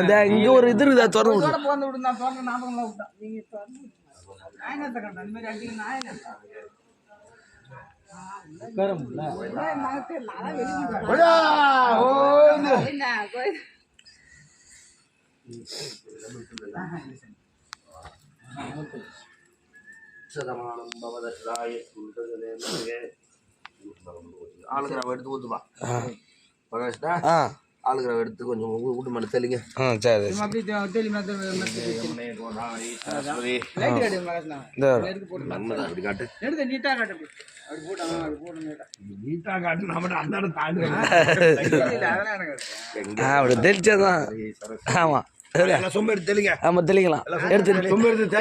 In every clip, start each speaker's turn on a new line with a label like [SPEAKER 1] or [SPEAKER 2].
[SPEAKER 1] என்னுடைய
[SPEAKER 2] இங்க ஒரு இது இருக்குதா திறந்து.
[SPEAKER 1] சதமானம் சுடுதலை என்னுடைய ஆளுக்கு எடுத்து
[SPEAKER 2] ஆ.
[SPEAKER 1] ஆளுக்கு எடுத்து கொஞ்சம் வீட்டு மேலே தெளிங்க.
[SPEAKER 2] ஆ சரி
[SPEAKER 1] அப்படி காட்டு.
[SPEAKER 3] எடுத்து அப்படி. போட்டு
[SPEAKER 1] நம்ம
[SPEAKER 2] அப்படி தெளிச்சதான் ஆமா.
[SPEAKER 1] எல்லாம் சொம்ப எடுத்து தெளிங்க.
[SPEAKER 2] ஆமா தெளிக்கலாம். எடுத்து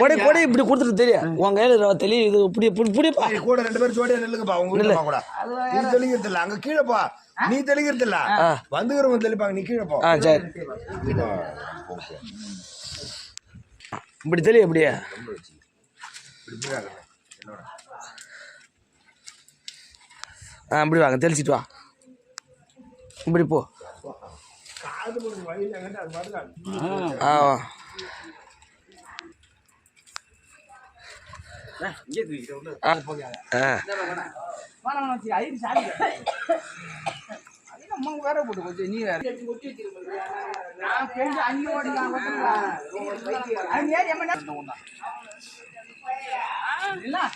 [SPEAKER 2] கொடை கொடை இப்படி கொடுத்துட்டு தெரியும் உன் கையில ரவ தெளி இது இப்படி இப்படி இப்படிப்பா
[SPEAKER 1] நீ கூட ரெண்டு பேரும் ஜோடியா நில்லுங்கப்பா. உங்க வீட்டுல கூட. நீ தெளிக்கிறது இல்ல அங்க கீழே போ நீ தெளிக்கிறது இல்ல வந்துக்கிறவங்க தெளிப்பாங்க. நீ கீழே போ
[SPEAKER 2] ஆ சரி இப்படி தெளி அப்படியே ஆ இப்படி வாங்க. தெளிச்சிட்டு வா. இப்படி போ.
[SPEAKER 3] வேற போட்டு போச்சு, நீ வேற. நான்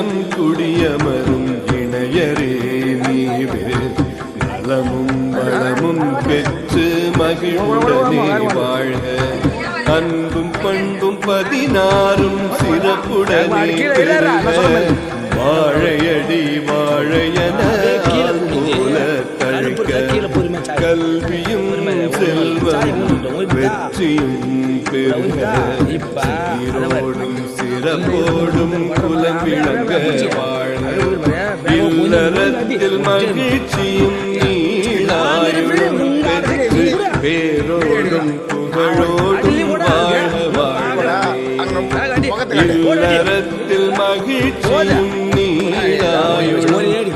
[SPEAKER 4] இல்லம் குடியமரும் இணையரே நீவே. நலமும் வளமும் பெற்று மகிழ்வுடனே வாழ்க. அன்பும் பண்பும் பதினாறும் சிறப்புடனே பெறுக வாழையடி வாழையன தழைக்க கல்வியும் செல்வமும் வெற்றியும் சீரோடும் சிறப்போடும் குலம் விளங்க வாழ்க இல்லறத்தில் மகிழ்ச்சியும் நீளாயுளும் பெற்று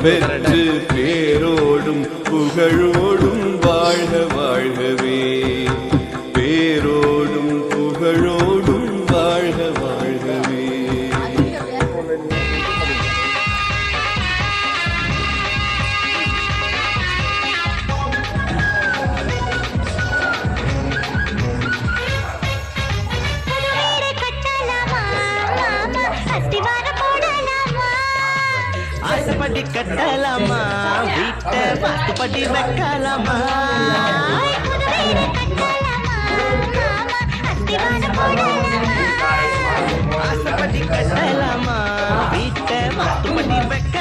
[SPEAKER 5] Ven,
[SPEAKER 6] ஆசைப்படி கட்டலாமா? வீட்டை வாக்குப்படி வைக்கலாமா? ஆசைப்படி கட்டலாமா? வீட்டை வாக்குப்படி வைக்க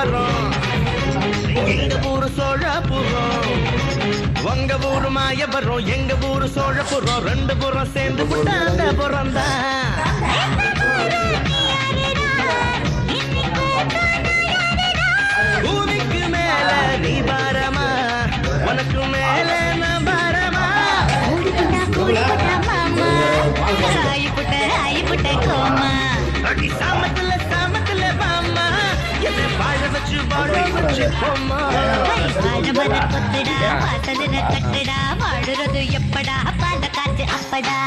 [SPEAKER 6] ஊரு எங்க ஊரு சோழபுரம் உங்க ஊரு மாயவரம் எங்க ஊரு சோழபுரம் ரெண்டு புறம் சேர்ந்து புட்டாந்த புறம்
[SPEAKER 5] தான் கட்டுடா வாழுறது எப்படா அப்படா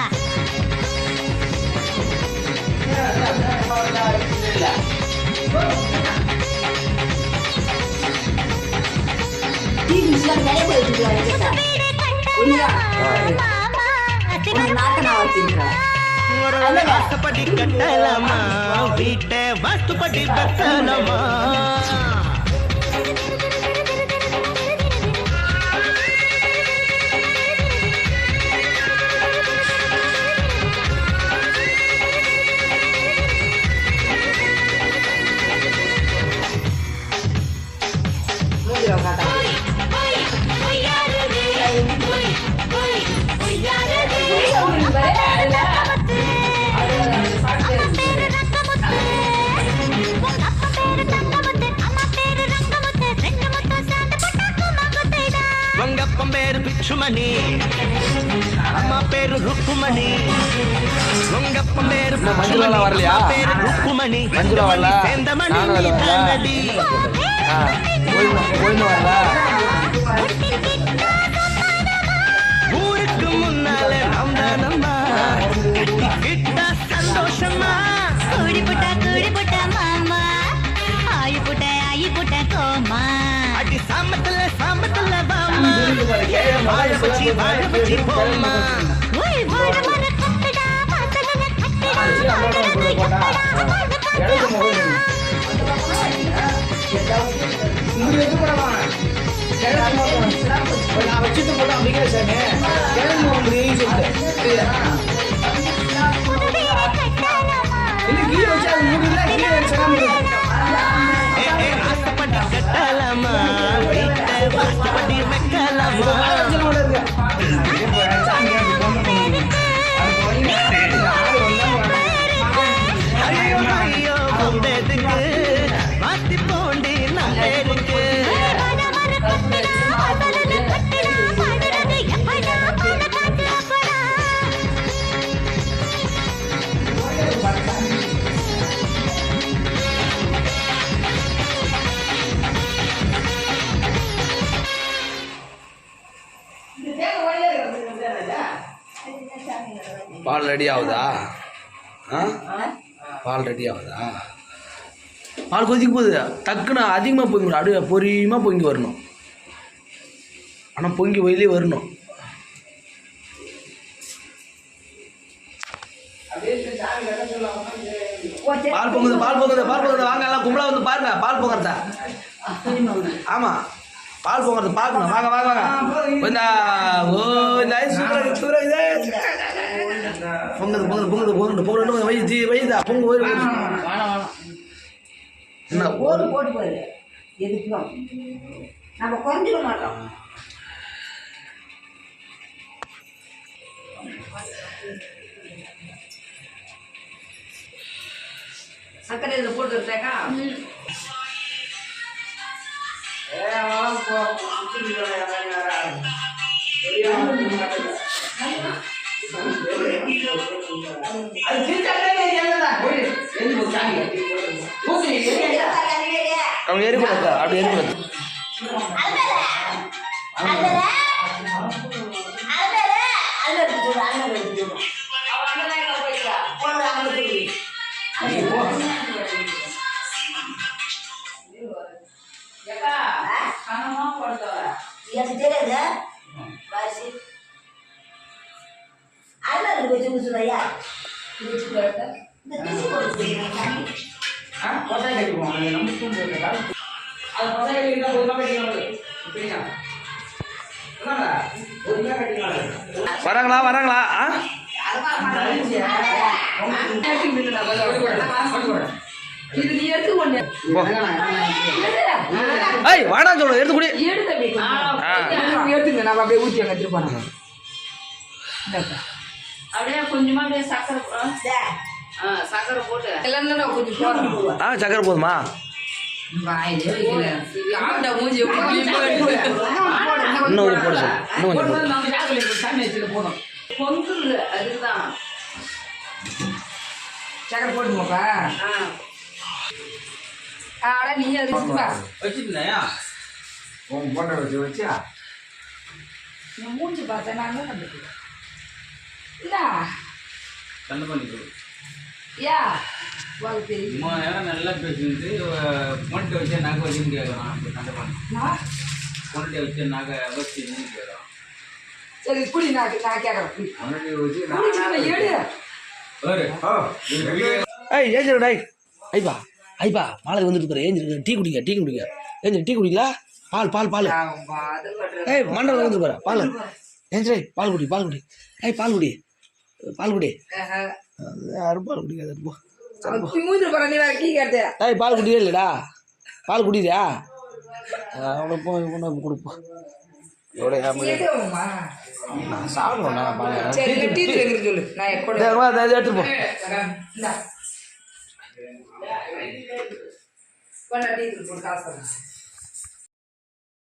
[SPEAKER 5] கட்டலாமா
[SPEAKER 6] வீட்டை வாஸ்துப்படி கட்டலாமா பிச்சுமணி அம்மா பேரு ருக்குமணி. உங்கப்பம் பேரு
[SPEAKER 2] மஞ்சுளாலாம் வரலையா?
[SPEAKER 6] பேரு ருக்குமணி.
[SPEAKER 2] மஞ்சுளா வரல?
[SPEAKER 6] சேர்ந்தமணி
[SPEAKER 2] நானும் வரல.
[SPEAKER 6] தானடி ஊருக்கு முன்னால நாம் தானம்மா கட்டிக்கிட்டா சந்தோஷமா
[SPEAKER 5] கூடி புட்டா கூடி புட்டா மாமா. ஆயு புட்ட ஆயு புட்ட கோமா.
[SPEAKER 6] அடி சாமத்துல சாமத்துல வாழ வச்சு வாழ வச்சு போமா
[SPEAKER 5] ஓய் வாழ மர கட்டுடா வாசலின கட்டுடா
[SPEAKER 3] நான் வச்சுட்டு போட்டேன் அப்படிங்கிற சாமி கிழங்கு முடியும் சொல்லிட்டு
[SPEAKER 2] பால் ரெடி ஆகுதா ஆ? பால் ரெடி ஆகுதா பால் கொதிக்க போகுது டக்குன்னு அதிகமாக பொங்கி அப்படியே பொறியமாக பொங்கி வரணும். ஆனால் பொங்கி வெளியே வரணும். பால் பொங்குது பால் பொங்குது பால் பொங்குது. வாங்க எல்லாம் கும்பலா வந்து பாருங்க. பால் பொங்குறத? ஆமாம் பால் பொங்குறது பார்க்கணும் வாங்க வாங்க வாங்க. இந்த ஓ இந்த சூப்பராக சூப்பராக இதே பொங்குது பொங்குது பொங்குது பொங்குது பொங்குது வயசு வயதா பொங்கு வயிறு என்ன
[SPEAKER 7] போடு போட்டு பாரு எதுக்கும் நம்ம குறைஞ்சிட மாட்டோம். சர்க்கரை இதில் போட்டு வச்சாக்கா
[SPEAKER 3] அது சிரிச்சாலே என்னதான்
[SPEAKER 2] அவன் ஏறிக்கூடாது அப்படி ஏறிக்கூடாது வராங்களா வராங்களா? ஆ. ஏய் வாடா சொல்ல எடுத்து குடி.
[SPEAKER 3] எடுத்துங்க நம்ம அப்படியே ஊற்றி அங்கே திருப்பாங்க
[SPEAKER 7] அப்படியே கொஞ்சமா அப்படியே சக்கரை சக்கரை போட்டு. கொஞ்சம்
[SPEAKER 2] ஆ சக்கரை போதுமா?
[SPEAKER 7] வாயிலே வைக்கிறேன் ஆண்டா மூஞ்சி
[SPEAKER 2] இன்னும் போட கொஞ்சம்
[SPEAKER 7] பொங்குது அதுதான்.
[SPEAKER 3] சக்கரை போட்டுமாப்பா
[SPEAKER 7] ஆட நீ அது
[SPEAKER 2] வச்சுட்டேயா
[SPEAKER 1] உன் வச்சு வச்சா?
[SPEAKER 7] மூஞ்சி பார்த்தேன் நான் என்ன பண்ணுறது? இல்ல.
[SPEAKER 2] சண்டை பண்ணிக்கோ.
[SPEAKER 7] யா உனக்கு தெரியும்
[SPEAKER 2] மூணு நேரம் நல்லா பேசிட்டு பொண்ணுட்டு வச்சு நகை வச்சுன்னு கேட்குறான் அப்படி சண்டை பண்ணி
[SPEAKER 7] நான்
[SPEAKER 2] பொண்ணுட்டு வச்சு நகை வச்சுன்னு கேட்குறான்
[SPEAKER 7] சரி குடி நான் நான் கேட்குறேன் குடி.
[SPEAKER 1] பொண்ணை வச்சு
[SPEAKER 7] குடிச்சு எடு
[SPEAKER 2] பாரு
[SPEAKER 1] ஆ,
[SPEAKER 2] ஏய் ஏஞ்சிரு டேய் ஐப்பா ஐப்பா மாலை வந்துட்டு பாரு ஏஞ்சிருக்கு. டீ குடிங்க டீ குடிங்க. ஏஞ்சிரு டீ குடிங்களா? பால் பால் பால். ஏய் மண்டலம் வந்து பாரு பால். ஏஞ்சிரு பால் குடி பால் குடி. ஏய் பால் குடி. பால் குடி. யாரும் பால் குடிக்காது போ
[SPEAKER 7] மூஞ்சி போற நீ வேற கீ கேட்டு
[SPEAKER 2] ஏய் பால் குடியே இல்லைடா. பால் குடியா அவனை போ இவனை கொடுப்போம் எவ்வளோ நான் சாப்பிடுவேண்ணா பால்.
[SPEAKER 7] இல்ல